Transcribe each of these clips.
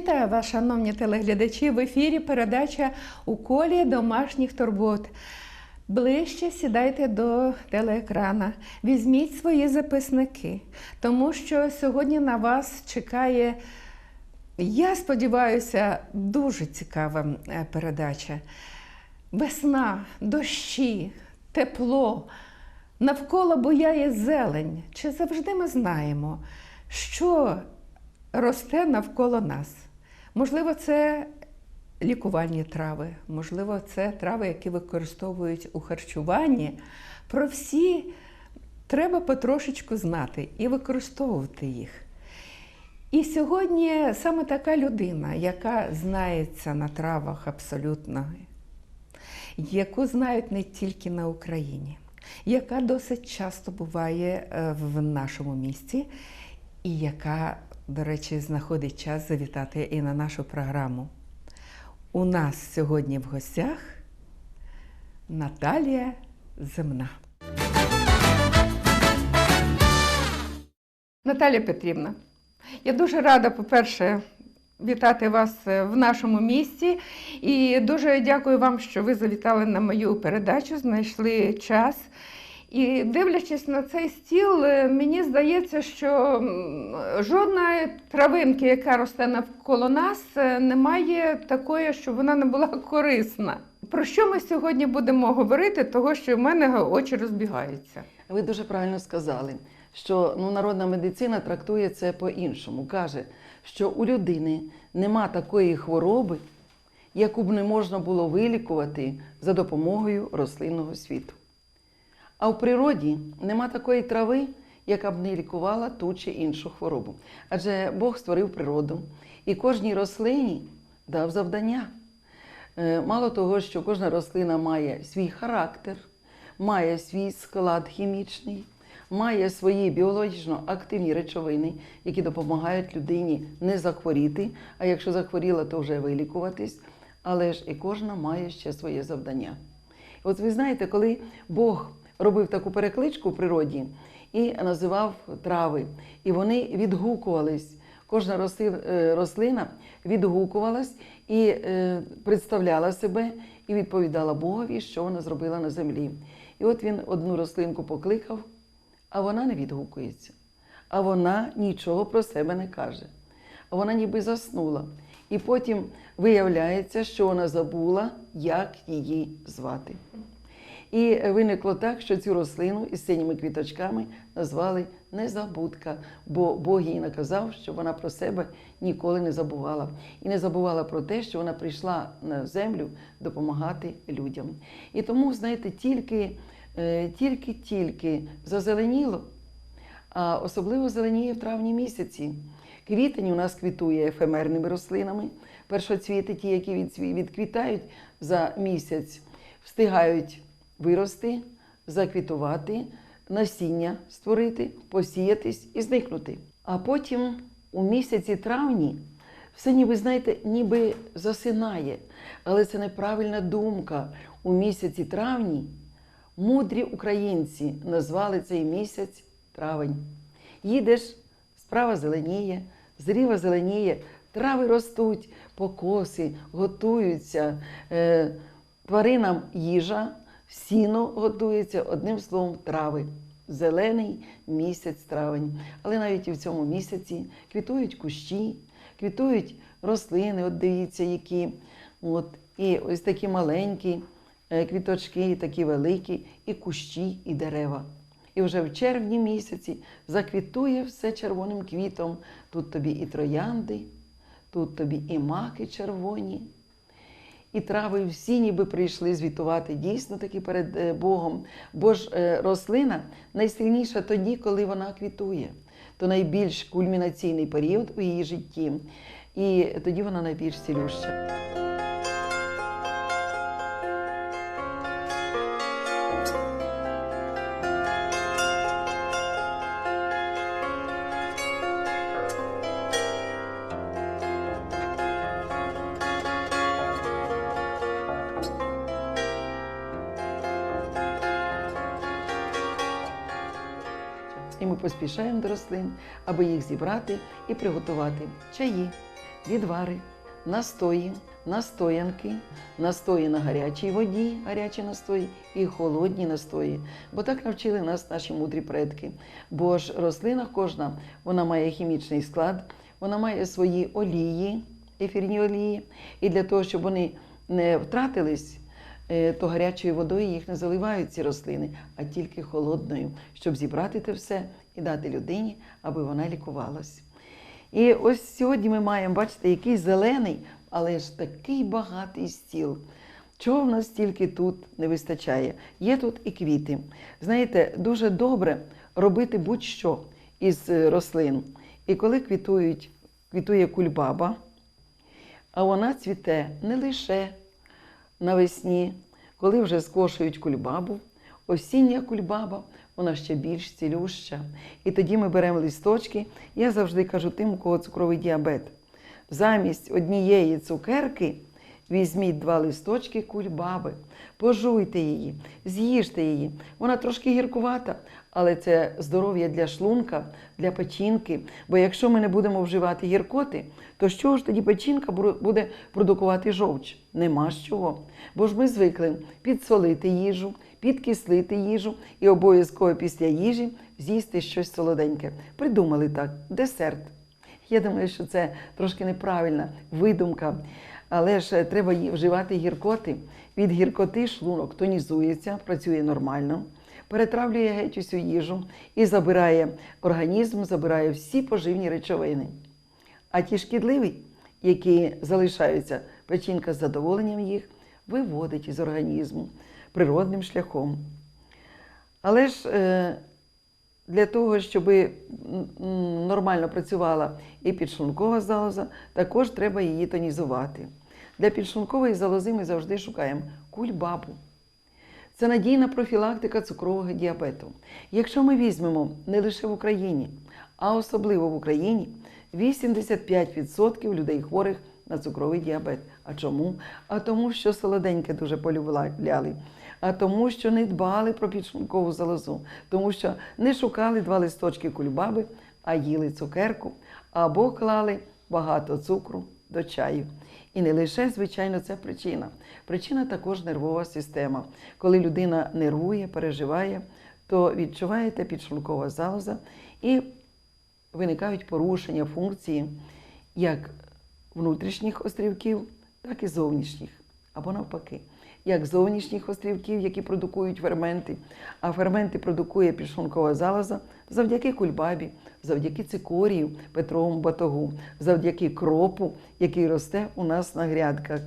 Вітаю вас, шановні телеглядачі. В ефірі передача у колі домашніх турбот. Ближче сідайте до телеекрана, візьміть свої записники, тому що сьогодні на вас чекає, я сподіваюся, дуже цікава е, передача. Весна, дощі, тепло, навколо буяє зелень. Чи завжди ми знаємо, що росте навколо нас? Можливо, це лікувальні трави, можливо, це трави, які використовують у харчуванні. Про всі треба потрошечку знати і використовувати їх. І сьогодні саме така людина, яка знається на травах абсолютно, яку знають не тільки на Україні, яка досить часто буває е, в нашому місті, і яка, до речі, знаходить час завітати і на нашу програму. У нас сьогодні в гостях Наталія Земна. Наталія Петрівна, я дуже рада, по-перше, вітати вас е, в нашому місті. І дуже дякую вам, що ви завітали на мою передачу, знайшли час. І дивлячись на цей стіл, е, мені здається, що м, жодної травинки, яка росте навколо нас, е, немає такої, щоб вона не була корисна. Про що ми сьогодні будемо говорити, того що в мене очі розбігаються. Ви дуже правильно сказали, що ну, народна медицина трактує це по-іншому. Каже, що у людини нема такої хвороби, яку б не можна було вилікувати за допомогою рослинного світу. А в природі нема такої трави, яка б не лікувала ту чи іншу хворобу. Адже Бог створив природу і кожній рослині дав завдання. Е, Мало того, що кожна рослина має свій характер, має свій склад хімічний, має свої біологічно активні речовини, які допомагають людині не захворіти, а якщо захворіла, то вже вилікуватись. Але ж і кожна має ще своє завдання. От ви знаєте, коли Бог робив таку перекличку в природі і називав трави, і вони відгукувались. Кожна е, рослина відгукувалась і е, представляла себе і відповідала Богові, що вона зробила на землі. І от він одну рослинку покликав, а вона не відгукується. А вона нічого про себе не каже. А вона ніби заснула. І потім виявляється, що вона забула, як її звати. І виникло так, що цю рослину із синіми квіточками назвали Незабудка, бо Бог їй наказав, щоб вона про себе ніколи не забувала. І не забувала про те, що вона прийшла на землю допомагати людям. І тому, знаєте, тільки, е, тільки-тільки зазеленіло, а особливо зеленіє в травні місяці. Квітень у нас квітує ефемерними рослинами. Першоцвіти, ті, які відквітають за місяць, встигають вирости, заквітувати, насіння створити, посіятись і зникнути. А потім у місяці травні все ніби, знаєте, ніби засинає. Але це неправильна думка. У місяці травні мудрі українці назвали цей місяць травень. Їдеш, справа зеленіє, зріва зеленіє, трави ростуть, покоси, готуються, е, тваринам їжа, сіно готується, одним словом, трави. Зелений місяць травень. Але навіть і в цьому місяці квітують кущі, квітують рослини, от дивіться, які. От, і ось такі маленькі е, квіточки, і такі великі, і кущі, і дерева. І вже в червні місяці заквітує все червоним квітом. Тут тобі і троянди, тут тобі і маки червоні. І трави всі ніби прийшли звітувати дійсно таки перед е, Богом. Бо ж е, рослина найсильніша тоді, коли вона квітує. То найбільш кульмінаційний період у її житті. І тоді вона найбільш цілюща. Ми поспішаємо до рослин, аби їх зібрати і приготувати чаї, відвари, настої, настоянки, настої на гарячій воді, гарячі настої і холодні настої. Бо так навчили нас наші мудрі предки. Бо ж рослина кожна вона має хімічний склад, вона має свої олії, ефірні олії. І для того, щоб вони не втратились, то гарячою водою їх не заливають ці рослини, а тільки холодною, щоб зібрати те все і дати людині, аби вона лікувалась. І ось сьогодні ми маємо, бачите, який зелений, але ж такий багатий стіл. Чого в нас тільки тут не вистачає? Є тут і квіти. Знаєте, дуже добре робити будь-що із е, рослин. І коли квітують, квітує кульбаба, а вона цвіте не лише навесні, коли вже скошують кульбабу, осіння кульбаба, вона ще більш цілюща. І тоді ми беремо листочки. Я завжди кажу тим, у кого цукровий діабет. Замість однієї цукерки візьміть два листочки кульбаби, пожуйте її, з'їжте її. Вона трошки гіркувата, але це здоров'я для шлунка, для печінки. Бо якщо ми не будемо вживати гіркоти, то з чого ж тоді печінка буде продукувати жовч? Нема з чого. Бо ж ми звикли підсолити їжу, підкислити їжу і обов'язково після їжі з'їсти щось солоденьке. Придумали так, десерт. Я думаю, що це трошки неправильна видумка, але ж е, треба вживати гіркоти. Від гіркоти шлунок тонізується, працює нормально, перетравлює геть усю їжу і забирає організм, забирає всі поживні речовини. А ті шкідливі, які залишаються, печінка з задоволенням їх виводить із організму природним шляхом. Але ж е, для того, щоб нормально працювала і підшлункова залоза, також треба її тонізувати. Для підшлункової залози ми завжди шукаємо кульбабу. Це надійна профілактика цукрового діабету. Якщо ми візьмемо не лише в Україні, а особливо в Україні, 85% людей хворих на цукровий діабет. А чому? А тому, що солоденьке дуже полюбляли, а тому, що не дбали про підшлункову залозу, тому що не шукали два листочки кульбаби, а їли цукерку або клали багато цукру до чаю. І не лише, звичайно, це причина. Причина також нервова система. Коли людина нервує, переживає, то відчуваєте підшлункова залоза і виникають порушення функції як внутрішніх острівків, так і зовнішніх, або навпаки, як зовнішніх острівків, які продукують ферменти, а ферменти продукує підшлункова залоза завдяки кульбабі, завдяки цикорію, Петровому батогу, завдяки кропу, який росте у нас на грядках,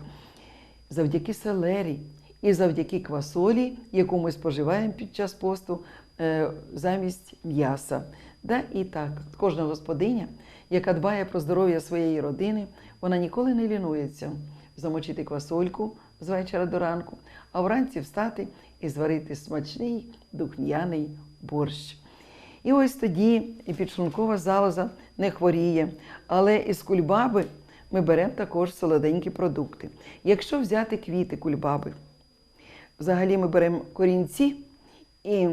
завдяки селері і завдяки квасолі, яку ми споживаємо під час посту е, замість м'яса. Да, і так, кожна господиня, яка дбає про здоров'я своєї родини, вона ніколи не лінується замочити квасольку з вечора до ранку, а вранці встати і зварити смачний духм'яний борщ. І ось тоді і підшлункова залоза не хворіє, але із кульбаби ми беремо також солоденькі продукти. Якщо взяти квіти кульбаби, взагалі ми беремо корінці і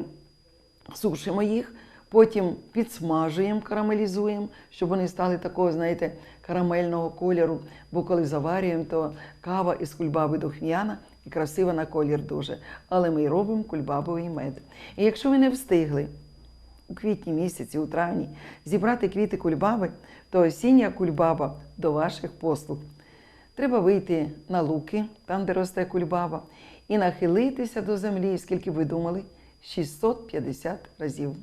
сушимо їх, потім підсмажуємо, карамелізуємо, щоб вони стали такого, знаєте, карамельного кольору. Бо коли заварюємо, то кава із кульбаби духм'яна і красива на колір дуже. Але ми робимо кульбабовий мед. І якщо ви не встигли у квітні місяці, у травні, зібрати квіти кульбаби, то осіння кульбаба до ваших послуг. Треба вийти на луки, там, де росте кульбаба, і нахилитися до землі, скільки ви думали, 650 разів.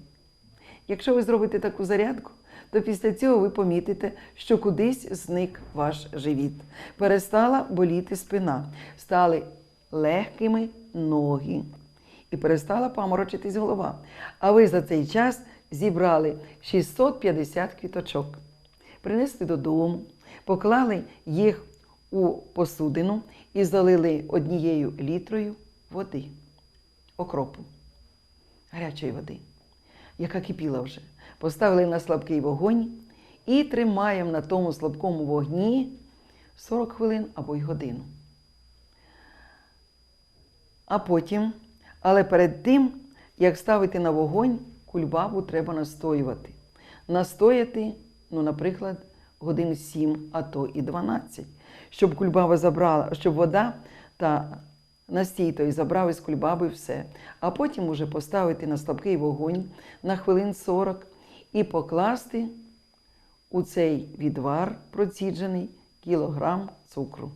Якщо ви зробите таку зарядку, то після цього ви помітите, що кудись зник ваш живіт. Перестала боліти спина, стали легкими ноги і перестала паморочитись голова. А ви за цей час зібрали 650 квіточок, принесли додому, поклали їх у посудину і залили однією літрою води, окропу, гарячої води, яка кипіла вже. Поставили на слабкий вогонь і тримаємо на тому слабкому вогні 40 хвилин або й годину. А потім, але перед тим, як ставити на вогонь, кульбабу треба настоювати. Настояти, ну, наприклад, годин 7, а то і 12, щоб кульбаба забрала, щоб вода та настій той забрав із кульбаби все, а потім уже поставити на слабкий вогонь на хвилин 40 і покласти у цей відвар проціджений кілограм цукру.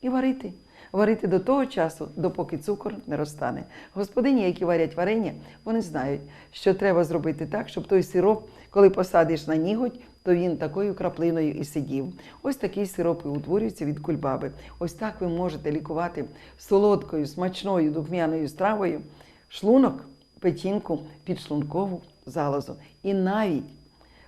І варити. Варити до того часу, допоки цукор не розтане. Господині, які варять варення, вони знають, що треба зробити так, щоб той сироп, коли посадиш на ніготь, то він такою краплиною і сидів. Ось такий сироп і утворюється від кульбаби. Ось так ви можете лікувати солодкою, смачною духмяною стравою шлунок, печінку, підшлункову залозу. І навіть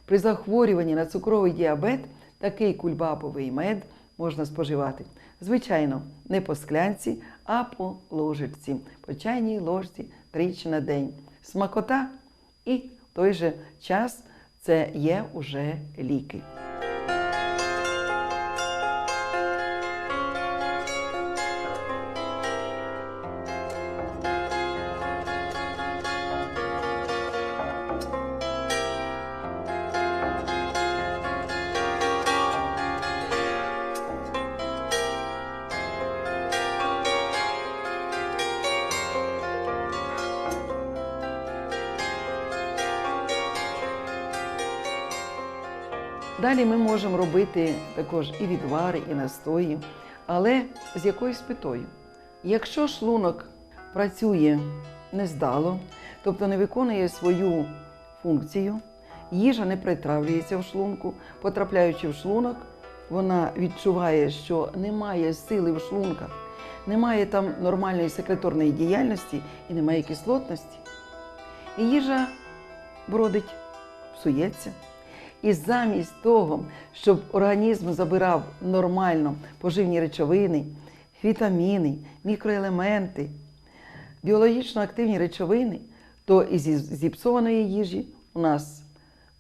при захворюванні на цукровий діабет такий кульбабовий мед можна споживати. Звичайно, не по склянці, а по ложечці, по чайній ложці тричі на день. Смакота і в той же час це є уже ліки. Далі ми можемо робити також і відвари, і настої, але з якоюсь питою. Якщо шлунок працює нездало, тобто не виконує свою функцію, їжа не притравлюється в шлунку, потрапляючи в шлунок, вона відчуває, що немає сили в шлунках, немає там нормальної секреторної діяльності і немає кислотності. І їжа бродить, псується. І замість того, щоб організм забирав нормально поживні речовини, вітаміни, мікроелементи, біологічно активні речовини, то із зіпсованої їжі у нас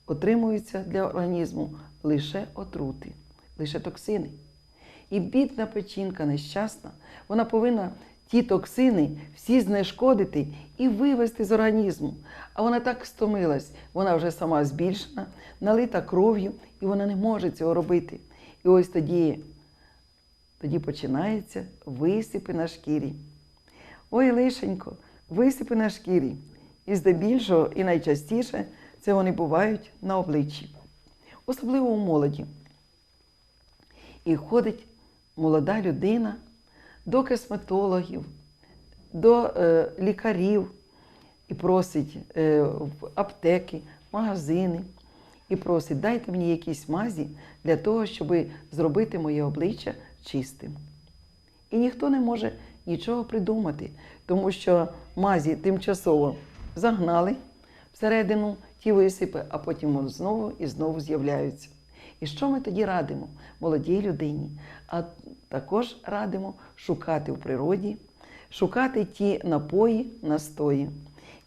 отримуються для організму лише отрути, лише токсини. І бідна печінка нещасна, вона повинна ті токсини всі знешкодити і вивести з організму. А вона так стомилась, вона вже сама збільшена, налита кров'ю, і вона не може цього робити. І ось тоді, тоді починається висипи на шкірі. Ой, лишенько, висипи на шкірі. І здебільшого, і найчастіше це вони бувають на обличчі, особливо у молоді. І ходить молода людина до косметологів, до е, лікарів і просить е, в аптеки, магазини і просить, дайте мені якісь мазі для того, щоб зробити моє обличчя чистим. І ніхто не може нічого придумати, тому що мазі тимчасово загнали всередину ті висипи, а потім знову і знову з'являються. І що ми тоді радимо молодій людині? А також радимо шукати в природі, шукати ті напої, настої.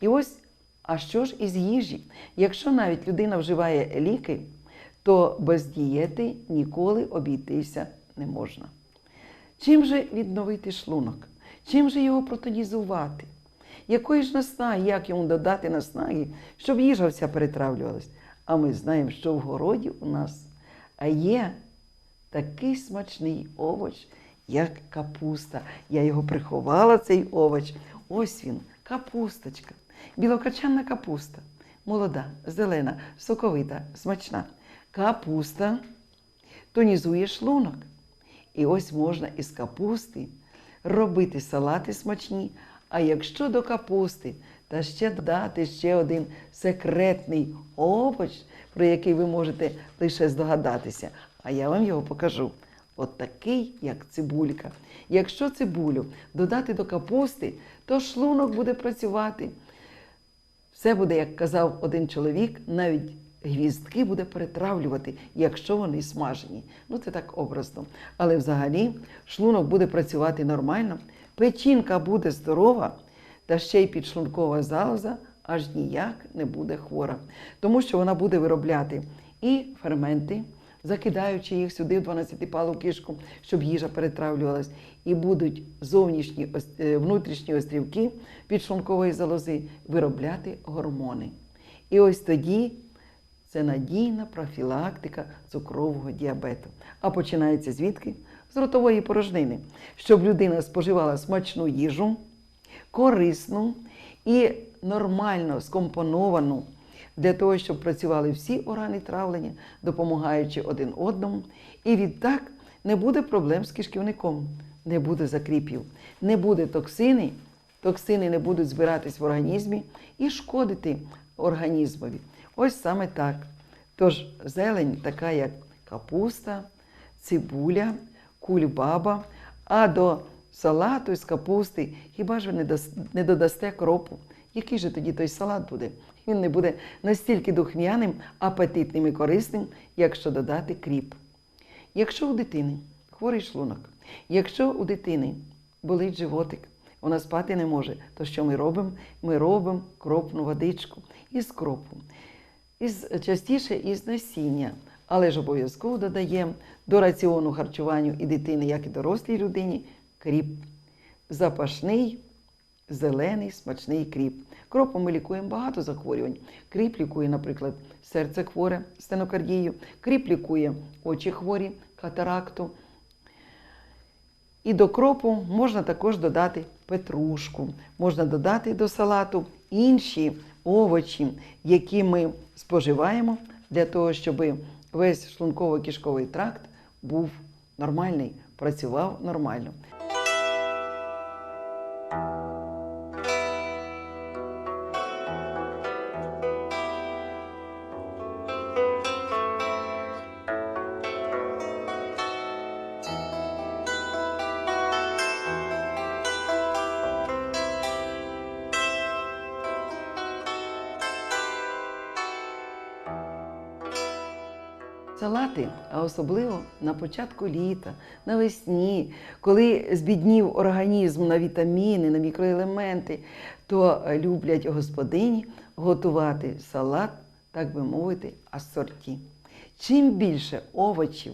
І ось, а що ж із їжі? Якщо навіть людина вживає ліки, то без дієти ніколи обійтися не можна. Чим же відновити шлунок? Чим же його протонізувати? Якої ж наснаги, як йому додати наснаги, щоб їжа вся перетравлювалась? А ми знаємо, що в городі у нас а є такий смачний овоч, як капуста. Я його приховала, цей овоч. Ось він, капусточка, білокачанна капуста, молода, зелена, соковита, смачна. Капуста тонізує шлунок. І ось можна із капусти робити салати смачні. А якщо до капусти та ще дати ще один секретний овоч, про який ви можете лише здогадатися, а я вам його покажу. От такий, як цибулька. Якщо цибулю додати до капусти, то шлунок буде працювати. Все буде, як казав один чоловік, навіть гвіздки буде перетравлювати, якщо вони смажені. Ну, це так образно. Але взагалі шлунок буде працювати нормально, печінка буде здорова, та ще й підшлункова залоза аж ніяк не буде хвора. Тому що вона буде виробляти і ферменти, закидаючи їх сюди в 12-палу кишку, щоб їжа перетравлювалась, і будуть зовнішні е, внутрішні острівки підшлункової залози виробляти гормони. І ось тоді це надійна профілактика цукрового діабету. А починається звідки? З ротової порожнини, щоб людина споживала смачну їжу, корисну і нормально скомпоновану для того, щоб працювали всі органи травлення, допомагаючи один одному. І відтак не буде проблем з кишківником, не буде закріпів, не буде токсини, токсини не будуть збиратись в організмі і шкодити організмові. Ось саме так. Тож зелень, така як капуста, цибуля, кульбаба, а до салату з капусти хіба ж ви не дас- не додасте кропу? Який же тоді той салат буде? Він не буде настільки духмяним, апетитним і корисним, якщо додати кріп. Якщо у дитини хворий шлунок, якщо у дитини болить животик, вона спати не може, то що ми робимо? Ми робимо кропну водичку із кропу. Із, частіше із насіння, але ж обов'язково додаємо до раціону харчуванню і дитини, як і дорослій людині, кріп. Запашний, зелений, смачний кріп. Кропом ми лікуємо багато захворювань. Кріп лікує, наприклад, серце хворе, стенокардію, кріп лікує очі хворі, катаракту. І до кропу можна також додати петрушку, можна додати до салату інші овочі, які ми споживаємо для того, щоб весь шлунково-кишковий тракт був нормальний, працював нормально. Салати, а особливо на початку літа, навесні, коли збіднів організм на вітаміни, на мікроелементи, то люблять господині готувати салат, так би мовити, асорті. Чим більше овочів,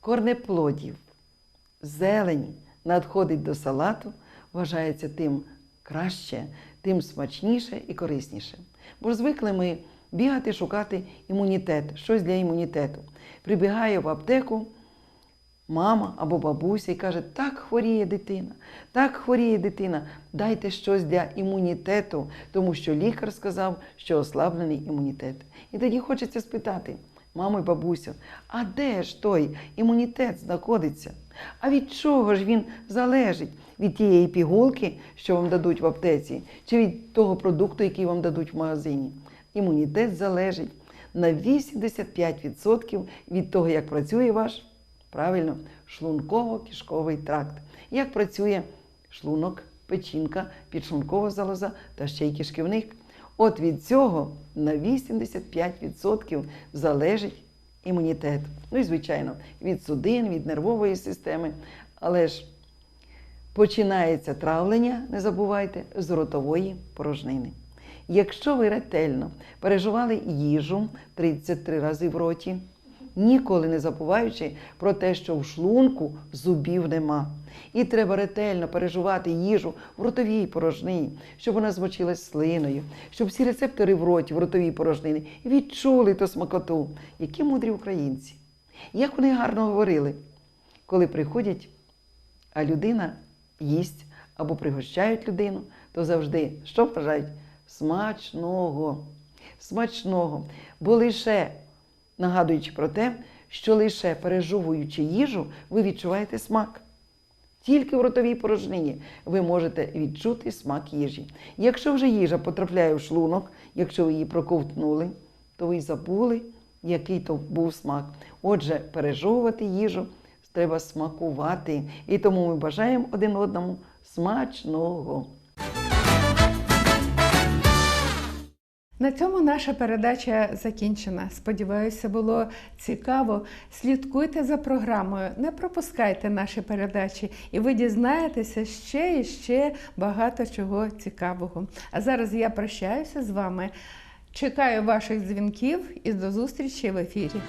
корнеплодів, зелені надходить до салату, вважається тим краще, тим смачніше і корисніше. Бо звикли ми бігати, шукати імунітет, щось для імунітету. Прибігає в аптеку мама або бабуся і каже, так хворіє дитина, так хворіє дитина, дайте щось для імунітету, тому що лікар сказав, що ослаблений імунітет. І тоді хочеться спитати, мамо і бабусю, а де ж той імунітет знаходиться? А від чого ж він залежить? Від тієї пігулки, що вам дадуть в аптеці, чи від того продукту, який вам дадуть в магазині? Імунітет залежить на 85% від того, як працює ваш правильно шлунково-кишковий тракт, як працює шлунок, печінка, підшлункова залоза та ще й кишківник. От від цього на 85% залежить імунітет. Ну і, звичайно, від судин, від нервової системи. Але ж починається травлення, не забувайте, з ротової порожнини. Якщо ви ретельно переживали їжу 33 рази в роті, ніколи не забуваючи про те, що в шлунку зубів нема. І треба ретельно переживати їжу в ротовій порожнині, щоб вона змочилась слиною, щоб всі рецептори в роті, в ротовій порожнині відчули ту смакоту. Які мудрі українці! Як вони гарно говорили, коли приходять, а людина їсть або пригощають людину, то завжди що вважають? Смачного, смачного. Бо лише нагадуючи про те, що лише пережовуючи їжу, ви відчуваєте смак. Тільки в ротовій порожнині ви можете відчути смак їжі. Якщо вже їжа потрапляє в шлунок, якщо ви її проковтнули, то ви забули, який то був смак. Отже, пережовувати їжу треба смакувати. І тому ми бажаємо один одному смачного. На цьому наша передача закінчена. Сподіваюся, було цікаво. Слідкуйте за програмою, не пропускайте наші передачі, і ви дізнаєтеся ще і ще багато чого цікавого. А зараз я прощаюся з вами. Чекаю ваших дзвінків і до зустрічі в ефірі.